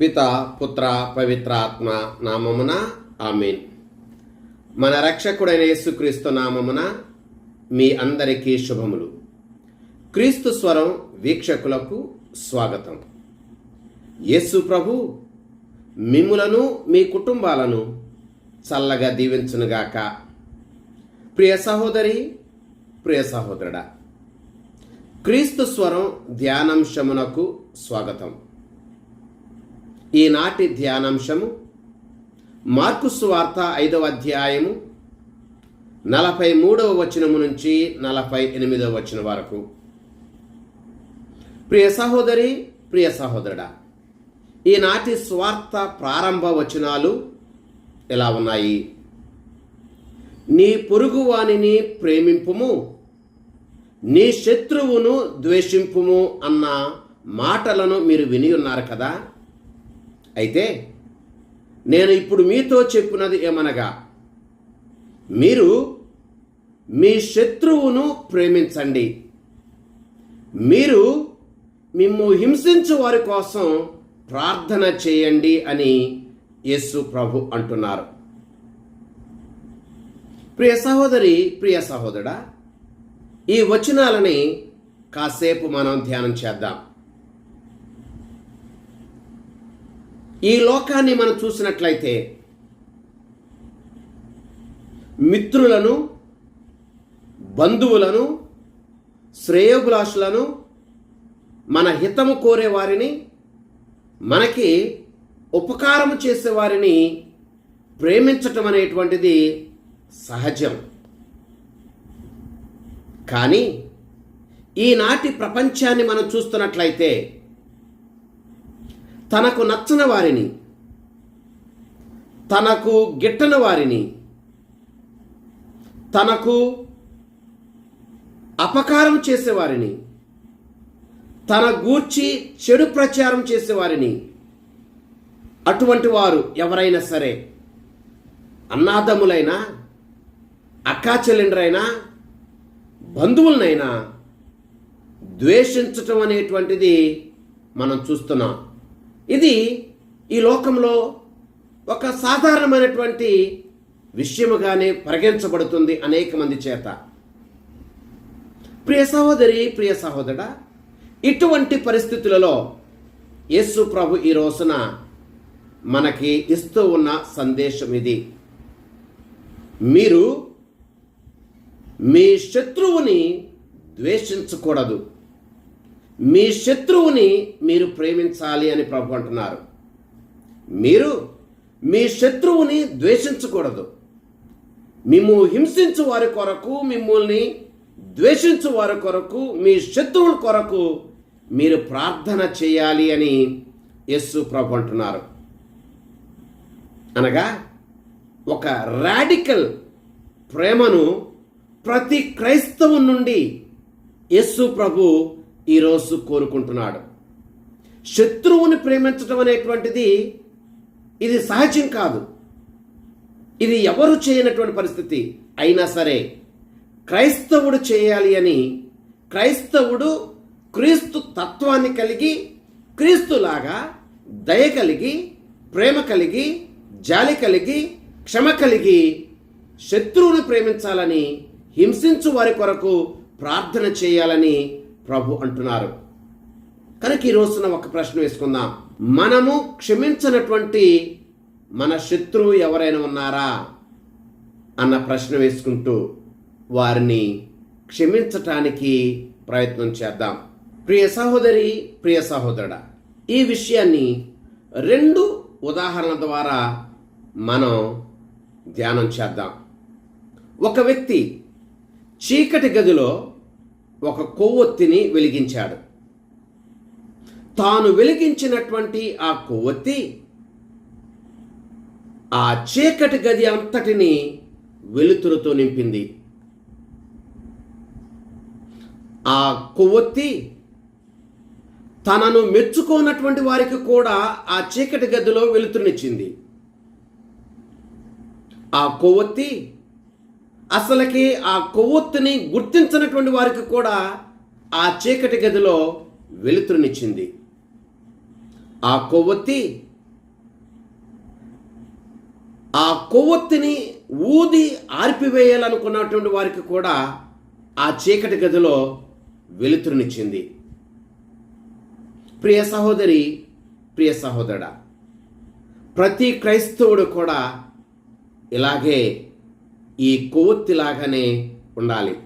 పిత పుత్ర పవిత్రాత్మ నామమున ఆమెన్. మన రక్షకుడైన యేసుక్రీస్తు నామమున మీ అందరికీ శుభములు. క్రీస్తు స్వరం వీక్షకులకు స్వాగతం. యేసు ప్రభు మిమ్ములను మీ కుటుంబాలను చల్లగా దీవించునుగాక. ప్రియ సహోదరి ప్రియ సహోదరుడా క్రీస్తు స్వరం ధ్యానాంశమునకు స్వాగతం. ఈనాటి ధ్యానాంశము మార్కు వార్త ఐదవ అధ్యాయము నలభై మూడవ వచనము నుంచి నలభై ఎనిమిదవ వచనం వరకు. ప్రియ సహోదరి ప్రియ సహోదరుడా ఈనాటి స్వార్థ ప్రారంభ వచనాలు ఎలా ఉన్నాయి? నీ పొరుగువానిని ప్రేమింపుము నీ శత్రువును ద్వేషింపుము అన్న మాటలను మీరు విని ఉన్నారు కదా? అయితే నేను ఇప్పుడు మీతో చెప్పినది ఏమనగా మీరు మీ శత్రువును ప్రేమించండి. మీరు మిమ్ము హింసించు వారి కోసం ప్రార్థన చేయండి అని యేసు ప్రభు అంటున్నారు. ప్రియ సహోదరి ప్రియ సహోదరుడా ఈ వచనాలని కాసేపు మనం ధ్యానం చేద్దాం. ఈ లోకాన్ని మనం చూసినట్లయితే మిత్రులను బంధువులను శ్రేయోభిలాషులను మన హితము కోరే వారిని మనకి ఉపకారం చేసే వారిని ప్రేమించటం అనేటువంటిది సహజం. కానీ ఈనాటి ప్రపంచాన్ని మనం చూస్తున్నట్లయితే తనకు నచ్చని వారిని తనకు గిట్టని వారిని తనకు అపకారం చేసేవారిని తన గూర్చి చెడు ప్రచారం చేసేవారిని అటువంటి వారు ఎవరైనా సరే అన్నాదమ్ములైనా అక్కా చెల్లెండ్రైనా బంధువులనైనా ద్వేషించటం అనేటువంటిది మనం చూస్తున్నాం. ఇది ఈ లోకంలో ఒక సాధారణమైనటువంటి విషయముగానే పరిగణించబడుతుంది అనేక మంది చేత. ప్రియ సహోదరి ప్రియ సహోదర ఇటువంటి పరిస్థితులలో యేసు ప్రభు ఈ రోజున మనకి ఇస్తూ ఉన్న సందేశం ఇది. మీరు మీ శత్రువుని ద్వేషించకూడదు. మీ శత్రువుని మీరు ప్రేమించాలి అని ప్రభు అంటున్నారు. మీరు మీ శత్రువుని ద్వేషించకూడదు. మిమ్ము హింసించు వారి కొరకు మిమ్మల్ని ద్వేషించు వారి కొరకు మీ శత్రువుల కొరకు మీరు ప్రార్థన చేయాలి అని యస్సు ప్రభు అంటున్నారు. అనగా ఒక రాడికల్ ప్రేమను ప్రతి క్రైస్తవు నుండి యస్సు ప్రభు ఈరోజు కోరుకుంటున్నాడు. శత్రువుని ప్రేమించడం అనేటువంటిది ఇది సహజం కాదు. ఇది ఎవరు చేయనటువంటి పరిస్థితి అయినా సరే క్రైస్తవుడు చేయాలి అని క్రైస్తవుడు క్రీస్తు తత్వాన్ని కలిగి క్రీస్తులాగా దయ కలిగి ప్రేమ కలిగి జాలి కలిగి క్షమ కలిగి శత్రువుని ప్రేమించాలని హింసించు వారి కొరకు ప్రార్థన చేయాలని ప్రభు అంటున్నారు. కనుక ఈ రోజున ఒక ప్రశ్న వేసుకుందాం. మనము క్షమించినటువంటి మన శత్రువు ఎవరైనా ఉన్నారా? అన్న ప్రశ్న వేసుకుంటూ వారిని క్షమించటానికి ప్రయత్నం చేద్దాం. ప్రియ సహోదరి ప్రియ సహోదరుడా ఈ విషయాన్ని రెండు ఉదాహరణల ద్వారా మనం ధ్యానం చేద్దాం. ఒక వ్యక్తి చీకటి గదిలో ఒక కొవ్వొత్తిని వెలిగించాడు. తాను వెలిగించినటువంటి ఆ కొవ్వొత్తి ఆ చీకటి గది అంతటిని వెలుతురుతో నింపింది. ఆ కొవ్వొత్తి తనను మెచ్చుకోనటువంటి వారికి కూడా ఆ చీకటి గదిలో వెలుతురునిచ్చింది. ఆ కొవ్వొత్తి అసలుకి ఆ కొవ్వొత్తిని గుర్తించినటువంటి వారికి కూడా ఆ చీకటి గదిలో వెలుతురునిచ్చింది. ఆ కొవ్వొత్తి ఆ కొవ్వొత్తిని ఊది ఆర్పివేయాలనుకున్నటువంటి వారికి కూడా ఆ చీకటి గదిలో వెలుతురునిచ్చింది. ప్రియ సహోదరి ప్రియ సహోదరుడా ప్రతి క్రైస్తవుడు కూడా ఇలాగే ఈ కొవ్వొత్తిలాగానే ఉండాలి.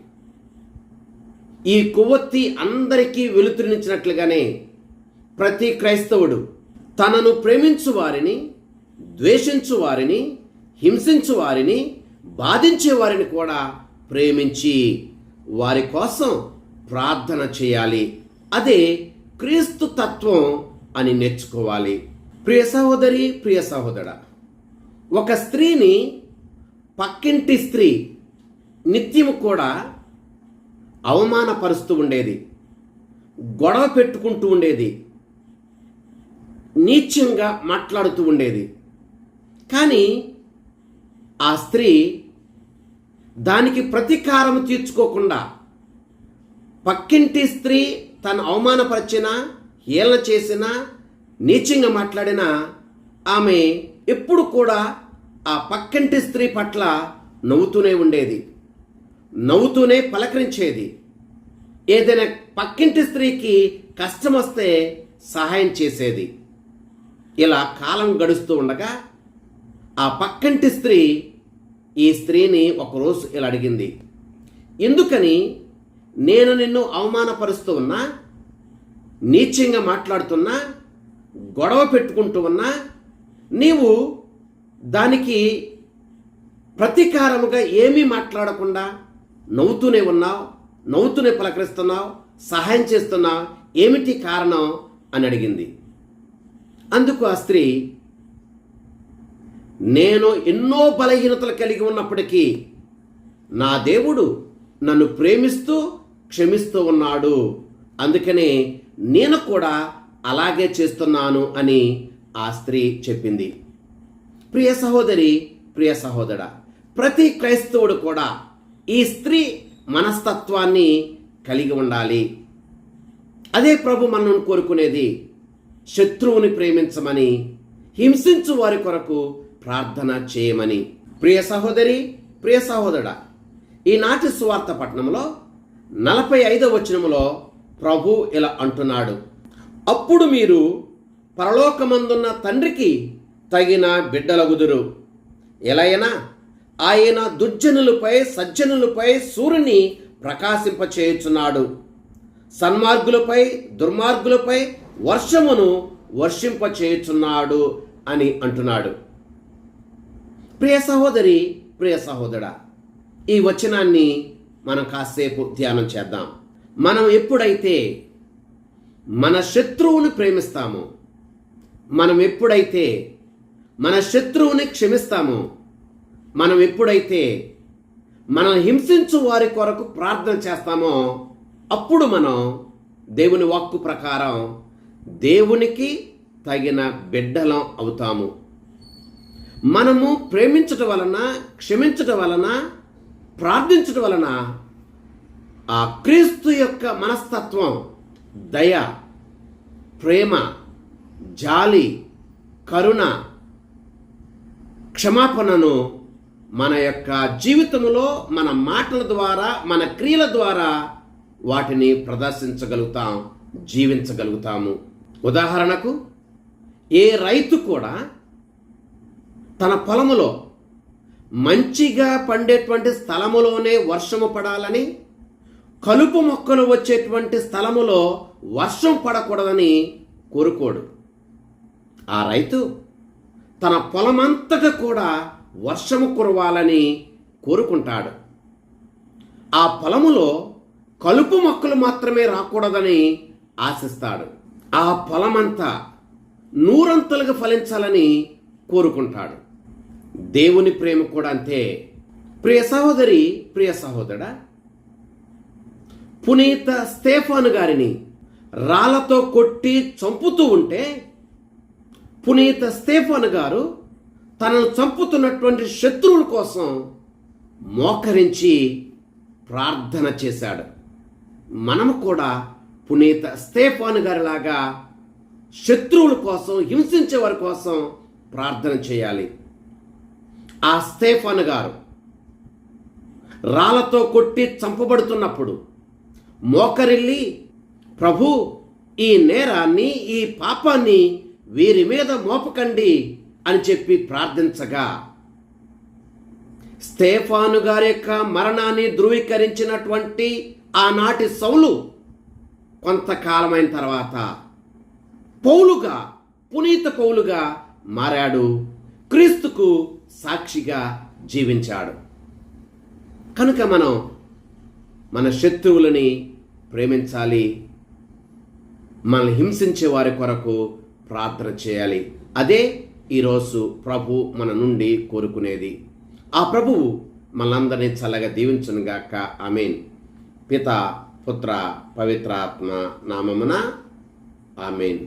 ఈ కొవ్వొత్తి అందరికీ వెలుతురునిచ్చినట్లుగానే ప్రతి క్రైస్తవుడు తనను ప్రేమించు వారిని ద్వేషించు వారిని హింసించు వారిని బాధించే వారిని కూడా ప్రేమించి వారి కోసం ప్రార్థన చేయాలి. అదే క్రీస్తు తత్వం అని నేర్చుకోవాలి. ప్రియ సహోదరి ప్రియ సహోదర ఒక స్త్రీని పక్కింటి స్త్రీ నిత్యము కూడా అవమానపరుస్తూ ఉండేది గొడవ పెట్టుకుంటూ ఉండేది నీచ్యంగా మాట్లాడుతూ ఉండేది. కానీ ఆ స్త్రీ దానికి ప్రతీకారం తీర్చుకోకుండా పక్కింటి స్త్రీ తను అవమానపరిచినా హేళన చేసినా నీచంగా మాట్లాడినా ఆమె ఎప్పుడు కూడా ఆ పక్కింటి స్త్రీ పట్ల నవ్వుతూనే ఉండేది. నవ్వుతూనే పలకరించేది. ఏదైనా పక్కింటి స్త్రీకి కష్టం వస్తే సహాయం చేసేది. ఇలా కాలం గడుస్తూ ఉండగా ఆ పక్కింటి స్త్రీ ఈ స్త్రీని ఒకరోజు ఇలా అడిగింది. ఎందుకని? నేను నిన్ను అవమానపరుస్తూ ఉన్నా నీచంగా మాట్లాడుతున్నా గొడవ పెట్టుకుంటూ ఉన్నా నీవు దానికి ప్రతీకారముగా ఏమీ మాట్లాడకుండా నవ్వుతూనే ఉన్నావు నవ్వుతూనే పలకరిస్తున్నావు సహాయం చేస్తున్నావు. ఏమిటి కారణం అని అడిగింది. అందుకు ఆ స్త్రీ నేను ఎన్నో బలహీనతలు కలిగి ఉన్నప్పటికీ నా దేవుడు నన్ను ప్రేమిస్తూ క్షమిస్తూ ఉన్నాడు. అందుకనే నేను కూడా అలాగే చేస్తున్నాను అని ఆ స్త్రీ చెప్పింది. ప్రియ సహోదరి ప్రియ సహోదర ప్రతి క్రైస్తవుడు కూడా ఈ స్త్రీ మనస్తత్వాన్ని కలిగి ఉండాలి. అదే ప్రభు మనను కోరుకునేది శత్రువుని ప్రేమించమని హింసించు వారి కొరకు ప్రార్థన చేయమని. ప్రియ సహోదరి ప్రియ సహోదరుడా ఈనాటి సువార్త పట్టణంలో నలభై ఐదవ వచనములో ప్రభు ఇలా అంటున్నాడు. అప్పుడు మీరు పరలోకమందున్న తండ్రికి తగిన బిడ్డలగుదురు. ఎలాయనా? ఆయన దుర్జనులపై సజ్జనులపై సూర్యుని ప్రకాశింపచేయుచున్నాడు. సన్మార్గులపై దుర్మార్గులపై వర్షమును వర్షింపచేయుచున్నాడు అని అంటున్నాడు. ప్రియ సహోదరి ప్రియ సహోదరా ఈ వచనాన్ని మనం కాసేపు ధ్యానం చేద్దాం. మనం ఎప్పుడైతే మన శత్రువును ప్రేమిస్తామో మనం ఎప్పుడైతే మన శత్రువుని క్షమిస్తాము. మనం ఎప్పుడైతే మనం హింసించు వారి కొరకు ప్రార్థన చేస్తామో అప్పుడు మనం దేవుని వాక్కు ప్రకారం దేవునికి తగిన బిడ్డలం అవుతాము. మనము ప్రేమించటం వలన క్షమించటం వలన ప్రార్థించటం వలన ఆ క్రీస్తు యొక్క మనస్తత్వం దయ ప్రేమ జాలి కరుణ క్షమాపణను మన యొక్క జీవితంలో మన మాటల ద్వారా మన క్రియల ద్వారా వాటిని ప్రదర్శించగలుగుతాం జీవించగలుగుతాము. ఉదాహరణకు ఏ రైతు కూడా తన పొలములో మంచిగా పండేటువంటి స్థలములోనే వర్షము పడాలని కలుపు మొక్కలు వచ్చేటువంటి స్థలములో వర్షం పడకూడదని కోరుకోడు. ఆ రైతు తన పొలమంతటా కూడా వర్షము కురవాలని కోరుకుంటాడు. ఆ పొలములో కలుపు మొక్కలు మాత్రమే రాకూడదని ఆశిస్తాడు. ఆ పొలమంతా నూరంతలుగా ఫలించాలని కోరుకుంటాడు. దేవుని ప్రేమ కూడా అంతే. ప్రియ సహోదరి ప్రియ సహోదరా పునీత స్టేఫాను గారిని రాళ్ళతో కొట్టి చంపుతూ ఉంటే పునీత స్టేఫన్ గారు తనను చంపుతున్నటువంటి శత్రువుల కోసం మోకరించి ప్రార్థన చేశాడు. మనము కూడా పునీత స్టేఫాన్ గారిలాగా శత్రువుల కోసం హింసించే వారి కోసం ప్రార్థన చేయాలి. ఆ స్టేఫాన్ గారు రాళ్ళతో కొట్టి చంపబడుతున్నప్పుడు మోకరిల్లి ప్రభు ఈ నేరాన్ని ఈ పాపాన్ని వీరి మీద మోపకండి అని చెప్పి ప్రార్థించగా. స్టేఫాను గారి యొక్క మరణాన్ని ధృవీకరించినటువంటి ఆనాటి సౌలు కొంతకాలమైన తర్వాత పౌలుగా పునీత పౌలుగా మారాడు. క్రీస్తుకు సాక్షిగా జీవించాడు. కనుక మనం మన శత్రువులని ప్రేమించాలి. మనల్ని హింసించే వారి కొరకు ప్రార్థన చేయాలి. అదే ఈరోజు ప్రభు మన నుండి కోరుకునేది. ఆ ప్రభువు మనందరినీ చల్లగా దీవించునుగాక ఆమెన్. పిత పుత్ర పవిత్రాత్మ నామమున ఆమెన్.